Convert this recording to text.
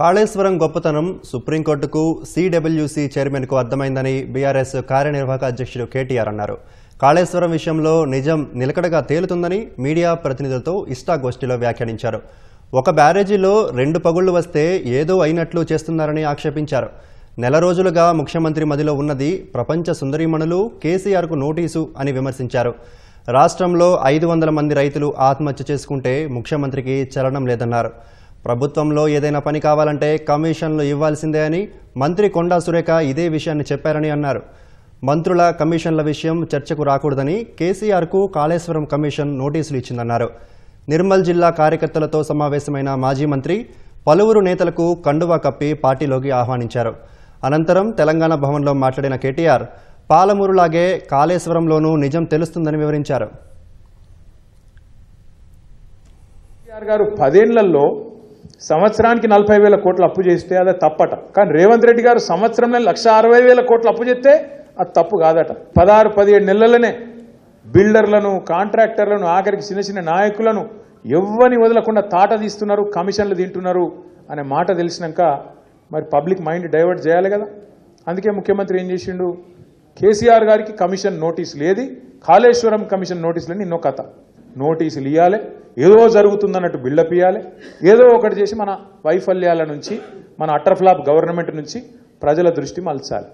కాళేశ్వరం గొప్పతనం సుప్రీంకోర్టుకు సిడబ్ల్యూసీ చైర్మన్కు అర్థమైందని బీఆర్ఎస్ కార్యనిర్వాహక అధ్యక్షుడు కేటీఆర్ అన్నారు. కాళేశ్వరం విషయంలో నిజం నిలకడగా తేలుతుందని మీడియా ప్రతినిధులతో ఇష్టాగోష్ఠిలో వ్యాఖ్యానించారు. ఒక బ్యారేజీలో రెండు పగుళ్ళు వస్తే ఏదో అయినట్లు చేస్తున్నారని ఆక్షేపించారు. నెల రోజులుగా ముఖ్యమంత్రి మదిలో ఉన్నది ప్రపంచ సుందరీమణులు కేసీఆర్కు నోటీసు అని విమర్శించారు. రాష్ట్రంలో ఐదు వందల మంది రైతులు ఆత్మహత్య చేసుకుంటే ముఖ్యమంత్రికి చలనం లేదన్నారు. ప్రభుత్వంలో ఏదైనా పని కావాలంటే కమిషన్లు ఇవ్వాల్సిందే అని మంత్రి కొండా సురేఖ ఇదే విషయాన్ని చెప్పారని అన్నారు. మంత్రుల కమిషన్ల విషయం చర్చకు రాకూడదని కేసీఆర్కు కాళేశ్వరం కమిషన్ నోటీసులు ఇచ్చిందన్నారు. నిర్మల్ జిల్లా కార్యకర్తలతో సమావేశమైన మాజీ మంత్రి పలువురు నేతలకు కండువా కప్పి పార్టీలోకి ఆహ్వానించారు. అనంతరం తెలంగాణ భవన్లో మాట్లాడిన కేటీఆర్ పాలమూరులాగే కాళేశ్వరంలోనూ నిజం తెలుస్తుందని వివరించారు. గారు పదేళ్ళలో సంవత్సరానికి నలభై వేల కోట్లు అప్పు చేస్తే అది తప్పట. కానీ రేవంత్ రెడ్డి గారు సంవత్సరంలో లక్ష అరవై వేల కోట్లు అప్పు చేస్తే అది తప్పు కాదట. పదహారు పదిహేడు నెలలనే బిల్డర్లను కాంట్రాక్టర్లను ఆఖరికి చిన్న చిన్న నాయకులను ఎవ్వని వదలకుండా తాట తీస్తున్నారు కమిషన్లు తింటున్నారు అనే మాట తెలిసినాక మరి పబ్లిక్ మైండ్ డైవర్ట్ చేయాలి కదా. అందుకే ముఖ్యమంత్రి ఏం చేసిండు? కేసీఆర్ గారికి కమిషన్ నోటీసులు ఏది కాళేశ్వరం కమిషన్ నోటీసులని ఎన్నో కథ. నోటీసులు ఇవ్వాలి ఏదో జరుగుతుందన్నట్టు బిల్డప్ ఇవ్వాలి ఏదో ఒకటి చేసి మన వైఫల్యాల నుంచి మన అట్టర్ఫ్లాప్ గవర్నమెంట్ నుంచి ప్రజల దృష్టి మలచాలి.